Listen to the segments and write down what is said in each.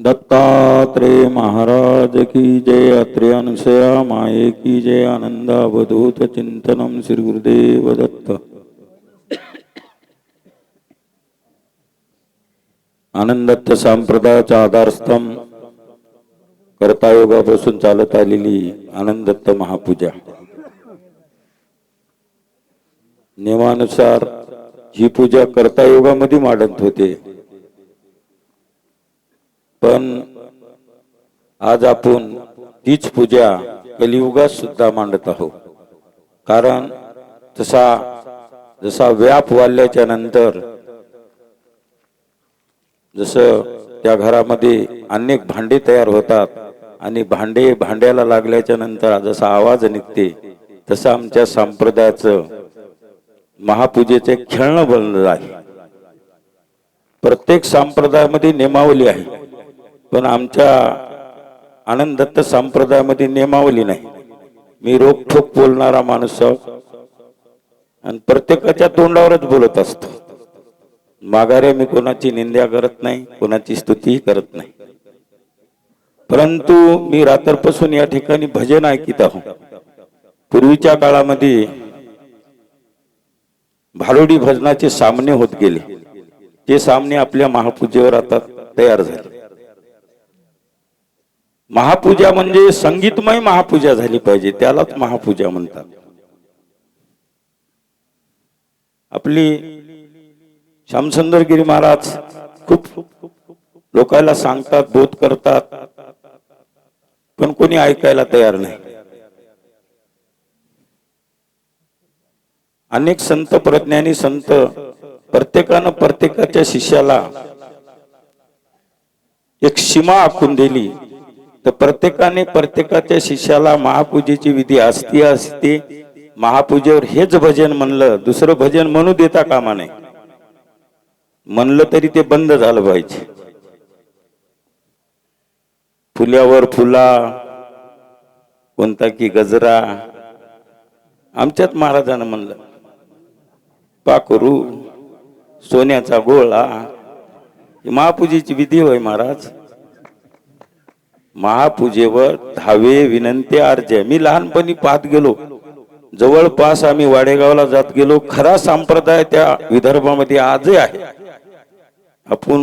दत्तात्रेय महाराज की जय अत्रे अनुसया माये की जय आनंद अवधूत चिंतनम श्री गुरुदेव दत्त। आनंदत्त संप्रदायाचा आधारस्तंभ कर्तायोगापासून चालत आलेली आनंदत्त महापूजा। नियमानुसार ही पूजा कर्तायोगामध्ये मांडत होते। पण आज आपण तीच पूजा कलियुगात सुद्धा मांडत आहोत. कारण तसा जसा व्याप वाढल्याच्या नंतर जसं त्या घरामध्ये अनेक भांडे तयार होतात आणि भांडे भांड्याला लागल्याच्या नंतर जसा आवाज निघते तसं आमच्या संप्रदायाचं महापूजेचे खेळणं बनलं आहे. प्रत्येक संप्रदायामध्ये नियमावली आहे. पण आमच्या आनंद दत्त संप्रदायामध्ये नियमावली नाही. मी रोखोक बोलणारा माणूस आणि प्रत्येकाच्या तोंडावरच बोलत असतो. माघारे मी कोणाची निंदा करत नाही कोणाची स्तुतीही करत नाही. परंतु मी रात्रपासून या ठिकाणी भजन ऐकित आहो. पूर्वीच्या काळामध्ये भारुडी भजनाचे सामने होत गेले. ते सामने आपल्या महापूजेवर आता तयार झाले. महापूजा म्हणजे संगीतमय महापूजा झाली पाहिजे त्यालाच महापूजा म्हणतात. आपली श्यामसुंदरगिरी महाराज खूप लोकांना सांगतात बोध करतात पण कोणी ऐकायला तयार नाही. अनेक संत प्रज्ञानी संत प्रत्येकानं प्रत्येकाच्या शिष्याला एक सीमा आखून दिली. तर प्रत्येकाने प्रत्येकाच्या शिष्याला महापूजेची विधी असती असते महापूजेवर हेच भजन म्हणलं दुसरं भजन म्हणू देता कामा नाही म्हणलं तरी ते बंद झालं पाहिजे. फुल्यावर फुला कोणता की गजरा. आमच्यात महाराजानं म्हणलं पाखरू सोन्याचा गोळा महापूजेची विधी होय महाराज. महापूजेवर धावे विनंती अर्ज मी लहानपणी पाहत गेलो. जवळपास आम्ही वाडेगावला जात गेलो. खरा संप्रदाय त्या विदर्भामध्ये आजही आहे. आपण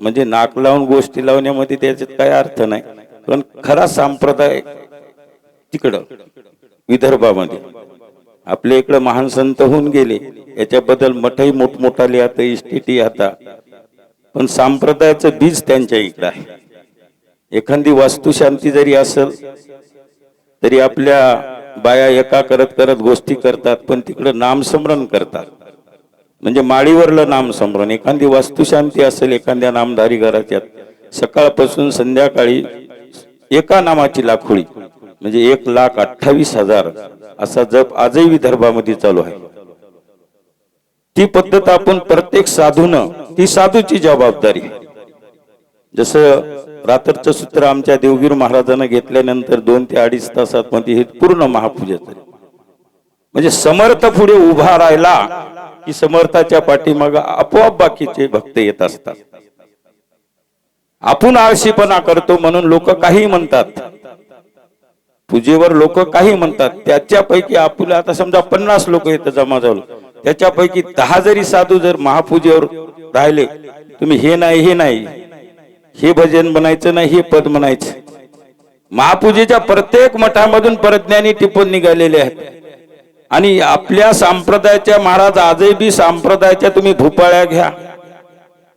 म्हणजे नाक लावून गोष्टी लावण्यामध्ये त्याच्यात काही अर्थ नाही. पण खरा संप्रदाय तिकडं विदर्भामध्ये. आपल्या इकडं महान संत होऊन गेले. याच्याबद्दल मठही मोठमोठाले आता इस्टेटी आता. पण संप्रदायाचं बीज त्यांच्या इकडं आहे. एखादी वास्तुशांती जरी असेल तरी आपल्या बाया एका करत करत गोष्टी करतात पण तिकडं नामस्मरण करतात. म्हणजे माळीवरलं नामस्मरण एखादी वास्तुशांती असेल एखाद्या नामधारी घराच्यात सकाळपासून संध्याकाळी एका नामाची लाखोळी म्हणजे एक लाख अठ्ठावीस हजार असा जप आजही विदर्भामध्ये चालू आहे. ती पद्धत आपण प्रत्येक साधून ती साधूची जबाबदारी जसं रात्रचं सूत्र आमच्या देवगिरी महाराजांना घेतल्यानंतर दोन ते अडीच तासात मध्ये हे पूर्ण महापूजा झाली. म्हणजे समर्थ पुढे उभा राहिला की समर्थाच्या पाठीमाग आपोआप बाकीचे भक्त येत असतात. आपण आळशीपणा करतो म्हणून लोक काही म्हणतात. पूजेवर लोक काही म्हणतात. त्याच्यापैकी आपल्या आता समजा पन्नास लोक इथं जमा झालो. त्याच्यापैकी दहा जरी साधू जर महापूजेवर राहिले तुम्ही हे नाही हे नाही. हे भजन म्हणायचं नाही हे पद म्हणायचं. महापूजेच्या प्रत्येक मठामधून परज्ञानी टिपून निघालेले आहेत. आणि आपल्या संप्रदायाच्या महाराज आजही बी संप्रदायाच्या तुम्ही भूपाळ्या घ्या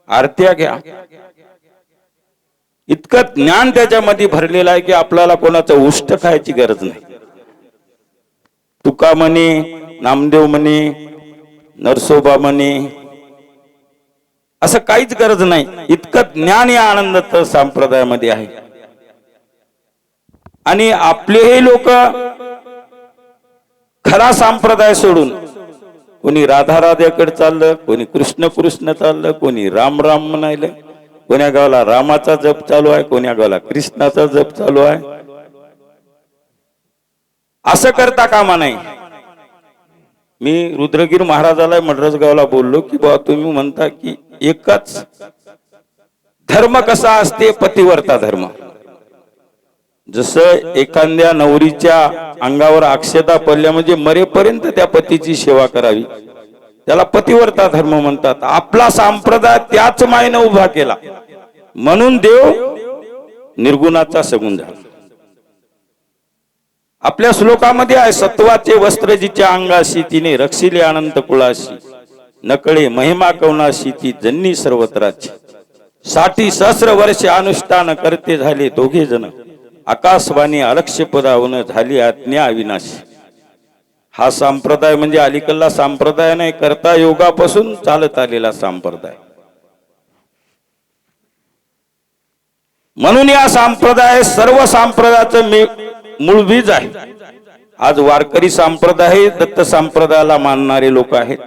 आरत्या घ्या. इतकं ज्ञान त्याच्यामध्ये भरलेलं आहे की आपल्याला कोणाचं उष्ट खायची गरज नाही. तुका म्हणे नामदेव म्हणे नरसोबा म्हणे असं काहीच गरज नाही. इतकं ज्ञान या आनंदात संप्रदायामध्ये आहे. आणि आपलेही लोक खरा संप्रदाय सोडून कोणी राधा राधाकडे चाललं कोणी कृष्ण कृष्ण चाललं कोणी राम राम म्हणायलं कोण्या गावाला रामाचा जप चालू आहे कोण्या गावाला कृष्णाचा जप चालू आहे. असं करता कामा नाही. मी रुद्रगीर महाराजाला मद्रास गावला बोललो की बा तुम्ही म्हणता की एकच. धर्म कसा असते? पतिवर्ता धर्म. जसं एखाद्या नवरीच्या अंगावर अक्षता पडल्या म्हणजे मरेपर्यंत त्या पतीची सेवा करावी. त्याला पतिवर्ता धर्म म्हणतात. आपला संप्रदाय त्याच मायनं उभा केला. म्हणून देव निर्गुणाचा सगुण झाला. आपल्या श्लोकामध्ये आहे सत्वाचे वस्त्र जिच्या अंगाशी तिने रक्षिले अनंत कुळाशी. नकळे महिमा कवनाशी ती जन्नी सर्वत्राची. साठी सहस्र वर्ष अनुष्ठान करते झाले दोघे जण. आकाशवाणी अलक्ष पदावून झाली आज्ञा अविनाशी. हा संप्रदाय म्हणजे अलीकडला संप्रदाय नाही करता योगापासून चालत आलेला संप्रदाय. म्हणून या संप्रदाय सर्व संप्रदायाचं मी मूळ बीज आहे. आज वारकरी संप्रदाय दत्त संप्रदायाला मानणारे लोक आहेत.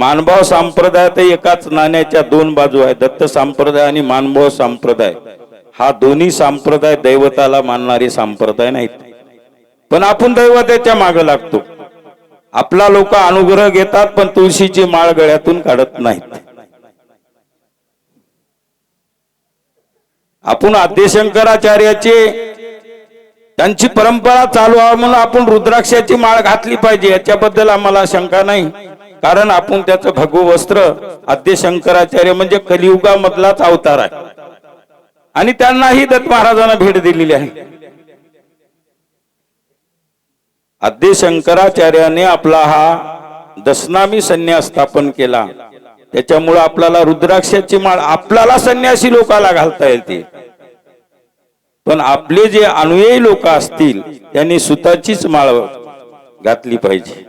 मानभाव संप्रदायात एकाच नाण्याच्या दोन बाजू आहेत दत्त संप्रदाय आणि मानभाव संप्रदाय. हा दोन्ही संप्रदाय दैवताला मानणारे संप्रदाय नाहीत. पण आपण दैवताच्या मागे लागतो. आपला लोक अनुग्रह घेतात पण तुळशीची माळ गळ्यातून काढत नाहीत. आपण आद्यशंकराचार्याचे त्यांची परंपरा चालू आहे म्हणून आपण रुद्राक्षाची माळ घातली पाहिजे. याच्याबद्दल आम्हाला शंका नाही. कारण आपण त्याचं भगव वस्त्र आद्यशंकराचार्य म्हणजे कलियुगामधलाच अवतार आहे. आणि त्यांनाही दत्त महाराजांना भेट दिलेली आहे. आद्य शंकराचार्याने आपला हा दशनामी संन्यास स्थापन केला. त्याच्यामुळे आपल्याला रुद्राक्षाची माळ आपल्याला संन्यासी लोकाला घालता येते. पण आपले जे अनुयायी लोक असतील त्यांनी सुताचीच माळ घातली पाहिजे.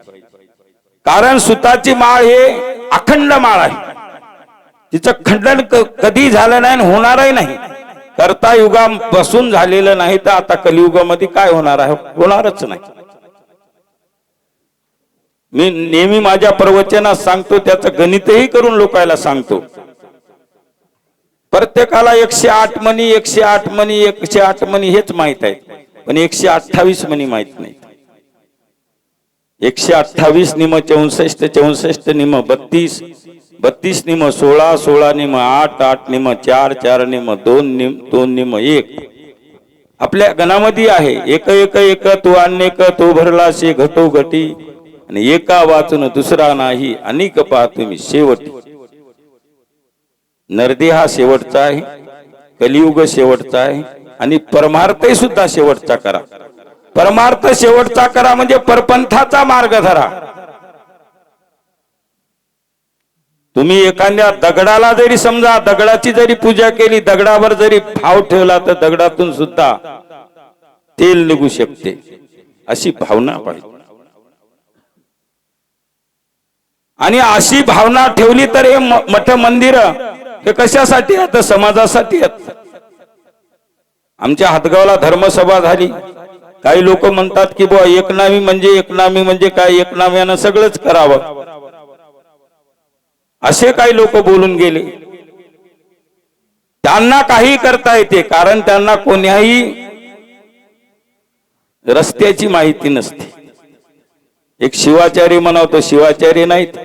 कारण सुताची माळ हे अखंड माळ आहे. तिचं खंडन कधी झालं नाही आणि होणारही नाही. करता युगापासून झालेलं नाही तर आता कलियुगामध्ये काय होणार आहे? होणारच नाही. मी नेहमी माझ्या प्रवचनात सांगतो त्याचं गणितही करून लोकायला सांगतो. प्रत्येकाला एकशे आठ मनी एकशे आठ मनी एकशे आठ मनी हेच माहीत आहे. पण एकशे अठ्ठावीस मनी माहीत नाही. एकशे अठ्ठावीस निम चौसष्ट चौसष्ट निम बत्तीस बत्तीस निम सोळा सोळा निम आठ आठ निम चार चार निम दोन निम दोन निम एक. आपल्या गणामध्ये आहे एक एक एक तो अनेक तो भरला से घटो घटी आणि एका वाचून दुसरा नाही अनेक पाहतो तुम्ही शेवटी. नरदे हा शेवटचा आहे कलियुग शेवटचा आहे आणि परमार्थही सुद्धा शेवटचा करा. परमार्थ शेवटचा करा म्हणजे परपंथाचा मार्ग धरा. तुम्ही एखाद्या दगडाला जरी समजा दगडाची जरी पूजा केली दगडावर जरी भाव ठेवला तर दगडातून सुद्धा तेल निघू शकते. अशी भावना पाहिजे. आणि अशी भावना ठेवली तर हे म- मठ मंदिर हे कशासाठी आहेत? समाजासाठी आहेत. आमच्या हातगावला धर्मसभा झाली. काही लोक म्हणतात की बुवा एकनामी म्हणजे एकनामी म्हणजे काय? एकनाम्यानं सगळंच करावं. असे काही लोक बोलून गेले. त्यांना काही करता येते कारण त्यांना कोण्याही रस्त्याची माहिती नसते. एक शिवाचार्य म्हणावतो शिवाचार्य नाहीत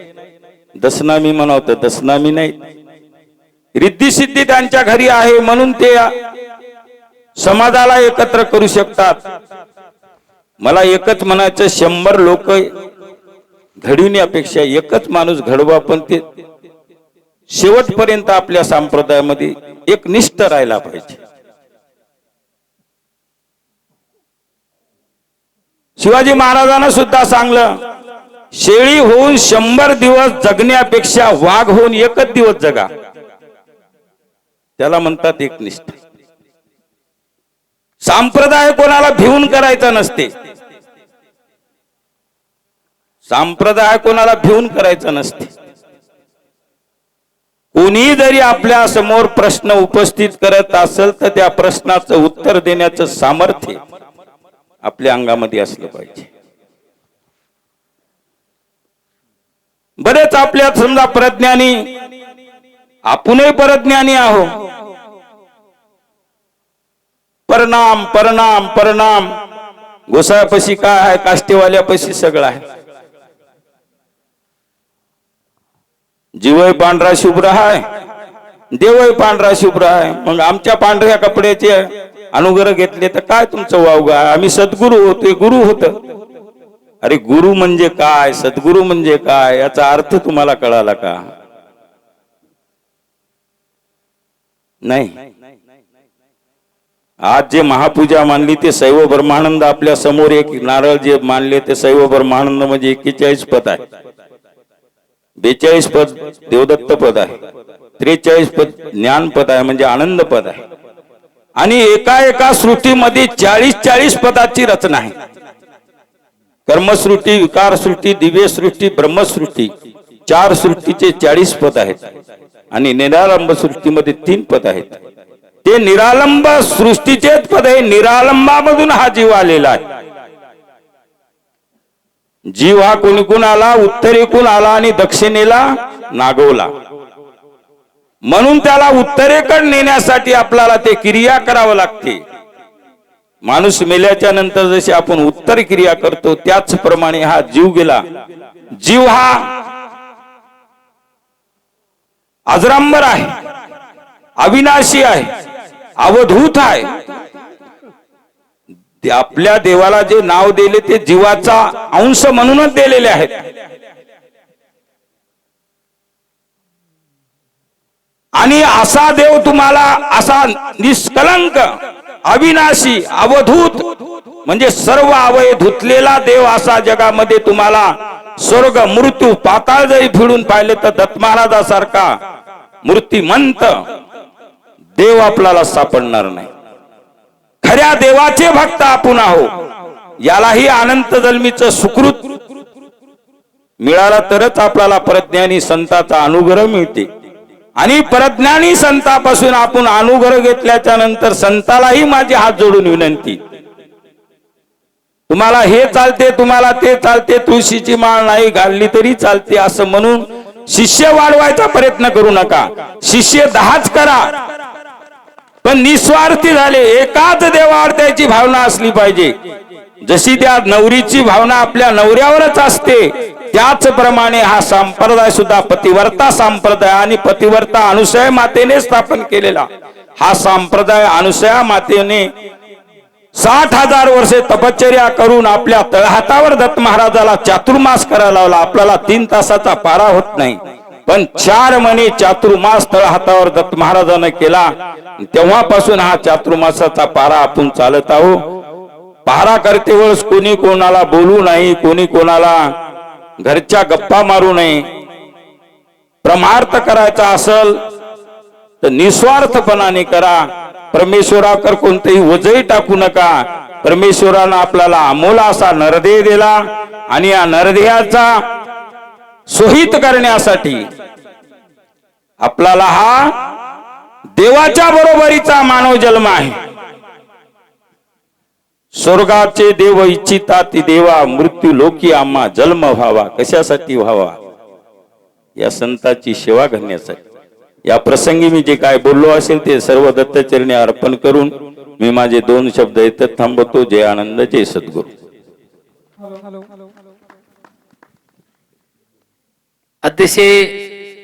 दसनामी म्हणावतो दसनामी नाहीत. रिद्धी सिद्धी त्यांच्या घरी आहे म्हणून ते समाजाला एकत्र करू शकतात. मला एकच म्हणायचं शंभर लोक घडविण्यापेक्षा एकच माणूस घडवा पण ते शेवटपर्यंत आपल्या संप्रदायामध्ये एक निष्ठ राहायला पाहिजे. शिवाजी महाराजांना सुद्धा सांगलं शेळी होऊन शंभर दिवस जगण्यापेक्षा वाघ होऊन एकच दिवस जगा. त्याला म्हणतात एक निष्ठा. संप्रदाय कोणाला भिवून करायचा नसते. संप्रदाय कोणाला भिवून करायचा नसते. कोणी जरी आपल्यासमोर प्रश्न उपस्थित करत असेल तर त्या प्रश्नाचं उत्तर देण्याचं सामर्थ्य आपल्या अंगामध्ये असलं पाहिजे. बरेच आपल्या समजा प्रज्ञानी आपणही परज्ञानी आहो परिणाम परिणाम परिणाम गोसाळ्यापाशी काय आहे? काष्टेवाल्यापाशी सगळं आहे. जीवय पांढरा शुभ्र आहे. देवय पांढरा शुभ्र आहे. मग आमच्या पांढऱ्या कपड्याचे अनुग्रह घेतले तर काय तुमचं वावगा आम्ही सद्गुरू होते गुरु होत. अरे गुरु म्हणजे काय? सद्गुरू म्हणजे काय? याचा अर्थ तुम्हाला कळाला का? नाही. आज जे महापूजा मानली ते सैव ब्रह्मानंद आपल्यासमोर एक नारळ जे मानले ते सैव ब्रह्मानंद म्हणजे एक्केचाळीस पद आहे. बेचाळीस पद देवदत्त पद आहे. त्रेचाळीस पद ज्ञान पद आहे म्हणजे आनंद पद आहे. आणि एका एका सृष्टीमध्ये चाळीस चाळीस पदाची रचना आहे. कर्मसृष्टी विकार सृष्टी दिव्य सृष्टी ब्रह्मसृष्टी चार सृष्टीचे चाळीस पद आहेत. आणि निरारंभ सृष्टीमध्ये तीन पद आहेत. ते निरालंब सृष्टीचेच पद आहे. निरालंबामधून हा जीव आलेला आहे. जीव हा कुणकुण आला उत्तरेकून आला आणि दक्षिणेला नागवला. म्हणून त्याला उत्तरेकडे नेण्यासाठी आपल्याला ते क्रिया करावं लागते. माणूस मेल्याच्या नंतर जशी आपण उत्तर क्रिया करतो त्याचप्रमाणे हा जीव गेला. जीव हा अजरांबर आहे अविनाशी आहे. अवधूत आहे. आपल्या देवाला जे नाव दिले ते जीवाचा अंश म्हणूनच दिलेले आहेत. आणि असा देव तुम्हाला असा निष्कलंक अविनाशी अवधूत म्हणजे सर्व अवय धुतलेला देव असा जगामध्ये तुम्हाला स्वर्ग मृत्यू पाताळ जरी फिरून पाहिले तर दत्त महाराजासारखा मूर्तिमंत देव आपल्याला सापडणार नाही. खऱ्या देवाचे भक्त आपण आहो. यालाही अनंत जन्मीचं सुकृत मिळाला तरच आपल्याला परज्ञानी संताचा अनुग्रह मिळते. आणि परज्ञानी संतापासून आपण अनुग्रह घेतल्याच्या नंतर संतालाही माझे हात जोडून विनंती. तुम्हाला हे चालते तुम्हाला ते चालते तुळशीची माळ नाही घालली तरी चालते असं म्हणून शिष्य वाढवायचा प्रयत्न करू नका. शिष्य दहाच करा. पण निस्वार्थी झाले. एकाच देवावर त्याची भावना असली पाहिजे. जशी त्या नवरीची भावना आपल्या नवऱ्यावरच असते त्याचप्रमाणे हा संप्रदाय सुद्धा पतिवर्ता संप्रदाय आणि पतिवर्ता अनुसया मातेने स्थापन केलेला. हा संप्रदाय अनुसया मातेने साठ हजार वर्षे तपश्चर्या करून आपल्या तळहातावर दत्त महाराजाला चातुर्मास करायला लावला. आपल्याला तीन तासाचा पारा होत नाही. पण चार महिने चातुर्मास तळहातावर दत्त महाराजानं केला. तेव्हापासून हा चातुर्मासाचा पारा आपण चालत आहो. पारा करते वेळेस कोणी कोणाला बोलू नाही कोणी कोणाला घरच्या गप्पा मारू नये. प्रमार्थ करायचा असल तर निस्वार्थपणाने करा. परमेश्वराकर कोणतेही वजही टाकू नका. परमेश्वरानं आपल्याला अमोला असा नरदेह दिला आणि या नरदेहाचा सोहित करण्यासाठी आपल्याला हा देवाच्या बरोबरीचा मानव जन्म आहे. स्वर्गाचे देव इच्छिता ती देवा मृत्यू लोकी आम्हा जन्म व्हावा. कशासाठी व्हावा? या संताची सेवा करण्यासाठी. या प्रसंगी मी जे काय बोललो असेल ते सर्व दत्तचरणी अर्पण करून मी माझे दोन शब्द येतात थांबवतो जय आनंद जय सद्गुरू. अतिशय